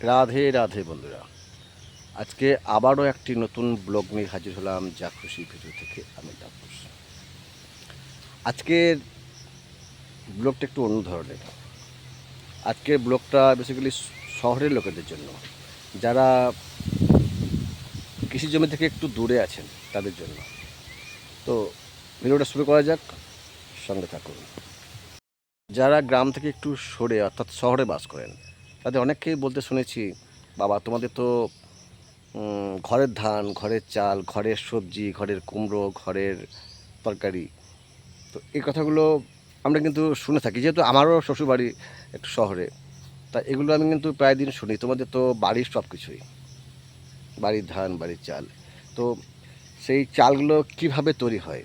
রাধে রাধে বন্ধুরা। আজকে আবারও একটি নতুন ব্লগ নিয়ে হাজির হলাম যা খুশি ভিডিও থেকে আমি তাপস। আজকের ব্লগটা একটু অন্য ধরনের। আজকের ব্লগটা বেসিক্যালি শহরের লোকেদের জন্য। যারা কৃষি জমি থেকে একটু দূরে আছেন, তাদের জন্য। তো ভিডিওটা শুরু করা যাক, সঙ্গে থাকুন। যারা গ্রাম থেকে একটু সরে, অর্থাৎ শহরে বাস করেন তাদের অনেককেই বলতে শুনেছি, বাবা, তোমাদের তো ঘরের ধান, ঘরের চাল, ঘরের সবজি, ঘরের কুমড়ো, ঘরের তরকারি। তো এই কথাগুলো আমরা কিন্তু শুনে থাকি। যেহেতু আমারও শ্বশুরবাড়ি একটু শহরে, তা এগুলো আমি কিন্তু প্রায় দিন শুনি। তোমাদের তো বাড়ির সব কিছুই বাড়ির ধান, বাড়ির চাল। তো সেই চালগুলো কীভাবে তৈরি হয়?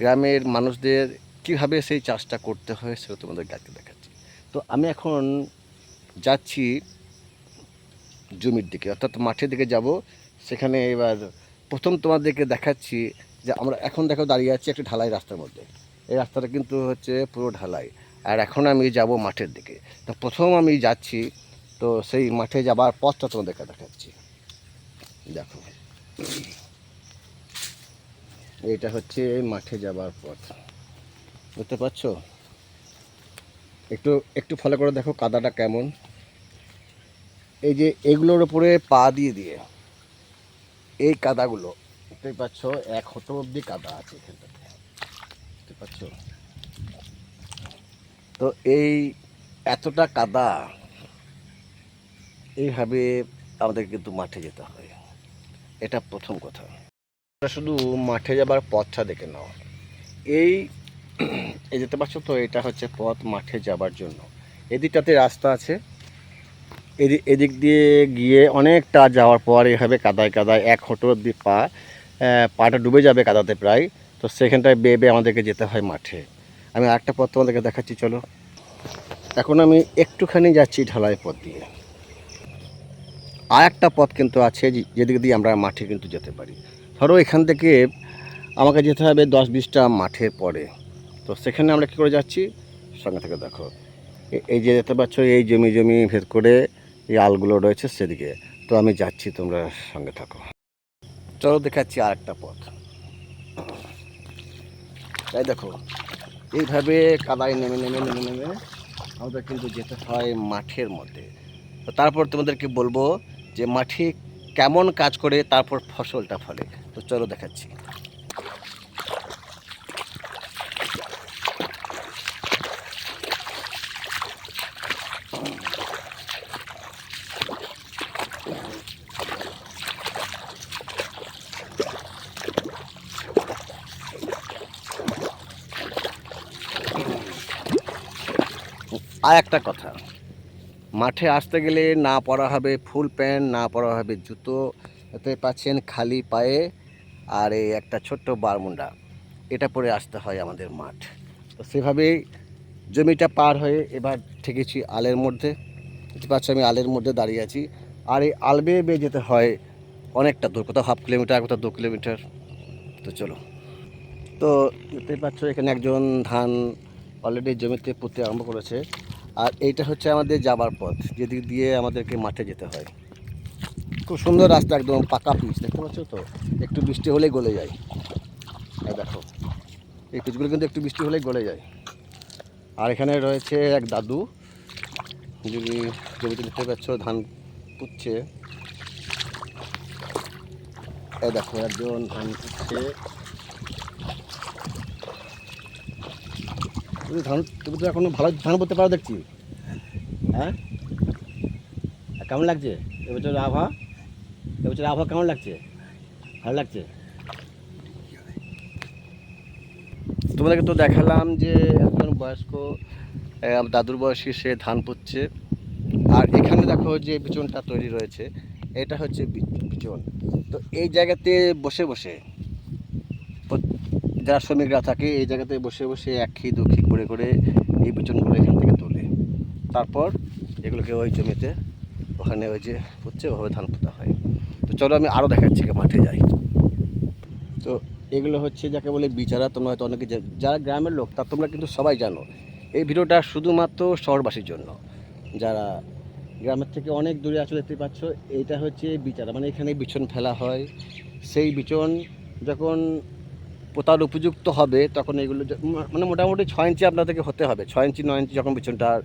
গ্রামের মানুষদের কীভাবে সেই চাষটা করতে হয় সেটা তোমাদের গাছকে দেখাচ্ছি। তো আমি এখন যাচ্ছি জমির দিকে, অর্থাৎ মাঠের দিকে যাব। সেখানে এবার প্রথম তোমাদেরকে দেখাচ্ছি যে আমরা এখন দেখো দাঁড়িয়ে আছি একটা ঢালাই রাস্তার মধ্যে। এই রাস্তাটা কিন্তু হচ্ছে পুরো ঢালাই। আর এখন আমি যাব মাঠের দিকে। তো প্রথম আমি যাচ্ছি, তো সেই মাঠে যাবার পথটা তোমাদেরকে দেখাচ্ছি। দেখো। এটা হচ্ছে মাঠে যাবার পথ। বুঝতে পারছ? একটু একটু ফলো করে দেখো কাদাটা কেমন। এই যে এগুলোর উপরে পা দিয়ে দিয়ে, এই কাদাগুলো দেখতে পাচ্ছ, এক হতো অব্দি কাদা আছে এখানটাতে। বুঝতে পারছ তো এই এতটা কাদা, এইভাবে আমাদের কিন্তু মাঠে যেতে হয়। এটা প্রথম কথা। শুধু মাঠে যাবার পথটা দেখে নাও। এই যেতে পারছ তো, এটা হচ্ছে পথ মাঠে যাবার জন্য। এদিকটাতে রাস্তা আছে। এদিক এদিক দিয়ে গিয়ে অনেকটা যাওয়ার পর এভাবে কাদায় কাদায় এক হোটো পা পাটা ডুবে যাবে কাদাতে প্রায়। তো সেখানটায় বেয়ে বেয়ে আমাদেরকে যেতে হয় মাঠে। আমি আরেকটা পথ তোমাদেরকে দেখাচ্ছি, চলো। এখন আমি একটুখানি যাচ্ছি ঢালাই পথ দিয়ে। আর একটা পথ কিন্তু আছে যেদিক দিয়ে আমরা মাঠে কিন্তু যেতে পারি। ধরো এখান থেকে আমাকে যেতে হবে দশ বিশটা মাঠের পরে। তো সেখানে আমরা কী করে যাচ্ছি? সঙ্গে থেকে দেখো। এই যে দেখতে পাচ্ছ, এই জমি জমি ভেদ করে এই আলগুলো রয়েছে সেদিকে। তো আমি যাচ্ছি, তোমরা সঙ্গে থাকো। চলো দেখাচ্ছি আর একটা পথ। তাই দেখো, এইভাবে কাদায় নেমে নেমে নেমে নেমে আমাদের কিন্তু যেতে হয় মাঠের মধ্যে। তারপর তোমাদেরকে বলব যে মাঠে কেমন কাজ করে তারপর ফসলটা ফলে। তো চলো দেখাচ্ছি। আর একটা কথা, মাঠে আসতে গেলে না পরা হবে ফুল প্যান্ট, না পরা হবে জুতো, এতে পাচ্ছেন খালি পায়ে আর এই একটা ছোট্ট বারমুন্ডা, এটা পরে আসতে হয় আমাদের মাঠ। তো সেভাবেই জমিটা পার হয়ে এবার ঠেকেছি আলের মধ্যে। দেখতে পাচ্ছ আমি আলের মধ্যে দাঁড়িয়ে আছি। আর এই আল বেয়ে বেয়ে যেতে হয় অনেকটা দূর, কোথাও হাফ কিলোমিটার, কোথাও দু কিলোমিটার। তো চলো। তো দেখতে পাচ্ছ এখানে একজন ধান অলরেডি জমিতে পুঁতে আরম্ভ করেছে। আর এইটা হচ্ছে আমাদের যাবার পথ, যেদিক দিয়ে আমাদেরকে মাঠে যেতে হয়। খুব সুন্দর রাস্তা একদম, পাকা পিচ, দেখতে পাচ্ছ তো? একটু বৃষ্টি হলেই গলে যায়। দেখো, এই পিচগুলো কিন্তু একটু বৃষ্টি হলেই গলে যায়। আর এখানে রয়েছে এক দাদু যদি জমিতে দেখতে পাচ্ছ ধান পুচ্ছে এই দেখো, একজন ধান পুচ্ছে তুমি ধান, তুমি তো এখনও ভালো ধান করতে পারো দেখছি। হ্যাঁ? কেমন লাগছে? এবছর আবহাওয়া? এবছর আবহাওয়া কেমন লাগছে? ভালো লাগছে? তোমাদেরকে তো দেখালাম যে একজন বয়স্ক দাদুর বয়সী সে ধান পুচ্ছে আর এখানে দেখো যে বিচনটা তৈরি রয়েছে। এটা হচ্ছে বিচন তো এই জায়গাতে বসে বসে যারা শ্রমিকরা থাকে, এই জায়গাতে বসে বসে এক খি দু খি করে করে এই বিচনগুলো এখান থেকে তোলে। তারপর এগুলোকে ওই জমিতে, ওখানে ওই যে হচ্ছে, ওভাবে ধান পোতা হয়। তো চলো আমি আরও দেখাচ্ছি মাঠে যাই। তো এগুলো হচ্ছে যাকে বলে বিচারা, তোমরা হয়তো অনেকে যারা গ্রামের লোক, তা তোমরা কিন্তু সবাই জানো। এই ভিডিওটা শুধুমাত্র শহরবাসীর জন্য। যারা গ্রামের থেকে অনেক দূরে আসলে দেখতে পাচ্ছ, এইটা হচ্ছে বিচারা। মানে এখানে বিচন ফেলা হয়। সেই বিচন যখন পোতার উপযুক্ত হবে, তখন এগুলো মানে মোটামুটি ছয় ইঞ্চি আপনাদেরকে হতে হবে। ছয় ইঞ্চি, নয় ইঞ্চি যখন বিচনটার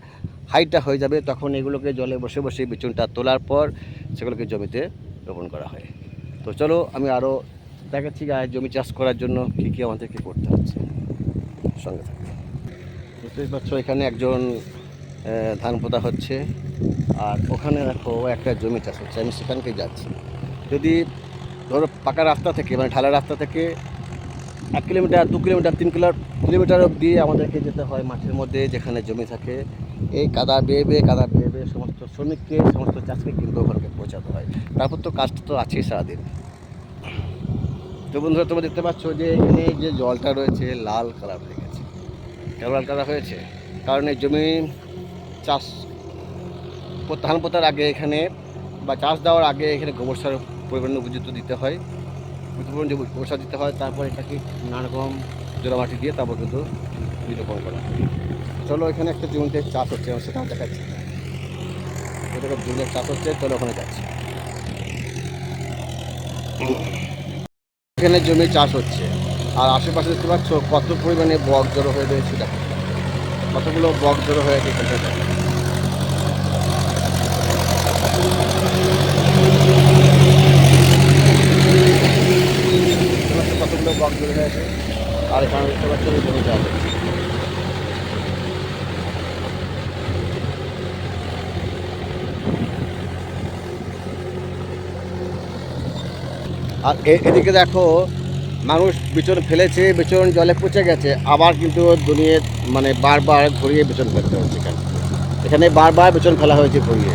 হাইটটা হয়ে যাবে, তখন এগুলোকে জলে বসে বসে বিচুনটা তোলার পর সেগুলোকে জমিতে রোপণ করা হয়। তো চলো, আমি আরও দেখাচ্ছি গায়ে জমি চাষ করার জন্য কী কী আমাদেরকে করতে হচ্ছে। সঙ্গে বুঝতেই পারছ, এখানে একজন ধান পোতা হচ্ছে, আর ওখানে দেখো একটা জমি চাষ হচ্ছে, আমি সেখানকে যাচ্ছি। যদি ধরো পাকা রাস্তা থেকে মানে ঢালা রাস্তা থেকে এক কিলোমিটার, দু কিলোমিটার, তিন কিলো কিলোমিটার অবধি আমাদেরকে যেতে হয় মাঠের মধ্যে, যেখানে জমি থাকে। এই কাদা বেয়ে বেয়ে, কাদা বেয়ে বেয়ে সমস্ত শ্রমিককে, সমস্ত চাষকে কিন্তু ওখানে পৌঁছাতে হয়। তারপর তো কাজটা তো আছেই সারাদিন। তো বন্ধুরা, তোমরা দেখতে পাচ্ছ যে এখানে যে জলটা রয়েছে, লাল কালার হয়ে গেছে। কেন লাল কালার হয়েছে? কারণ এই জমি চাষ ধান পোতার আগে এখানে বা চাষ দেওয়ার আগে এখানে গোবর সার পরিমাণ উপযুক্ত দিতে হয়। পরিমাণ যে গোবর দিতে হয়, তারপর এটাকে নানা রকম জোড়া মাটি দিয়ে তারপর কিন্তু বীজ রোপণ করা চলো এখানে একটা জমিতে চাষ হচ্ছে সেটাও দেখাচ্ছি। ওদের জমিতে চাষ হচ্ছে, চলো ওখানে যাচ্ছি। এখানে জমি চাষ হচ্ছে, আর আশেপাশে দেখতে পাচ্ছ কত পরিমাণে বক জড়ো হয়ে রয়েছে, দেখো। কতগুলো বক জড়ো হয়ে গেছে দেখতে বক জড়ো আছে আর এখানে দেখতে পাচ্ছ যে জমি চাষ। আর এদিকে দেখো, মানুষ বিচন ফেলেছে, বিচন জলে পচে গেছে। আবার কিন্তু দুনিয়ে মানে বারবার ঘুরিয়ে বিচন ফেলতে হচ্ছে এখানে। এখানে বারবার বিচন ফেলা হয়েছে ঘুরিয়ে।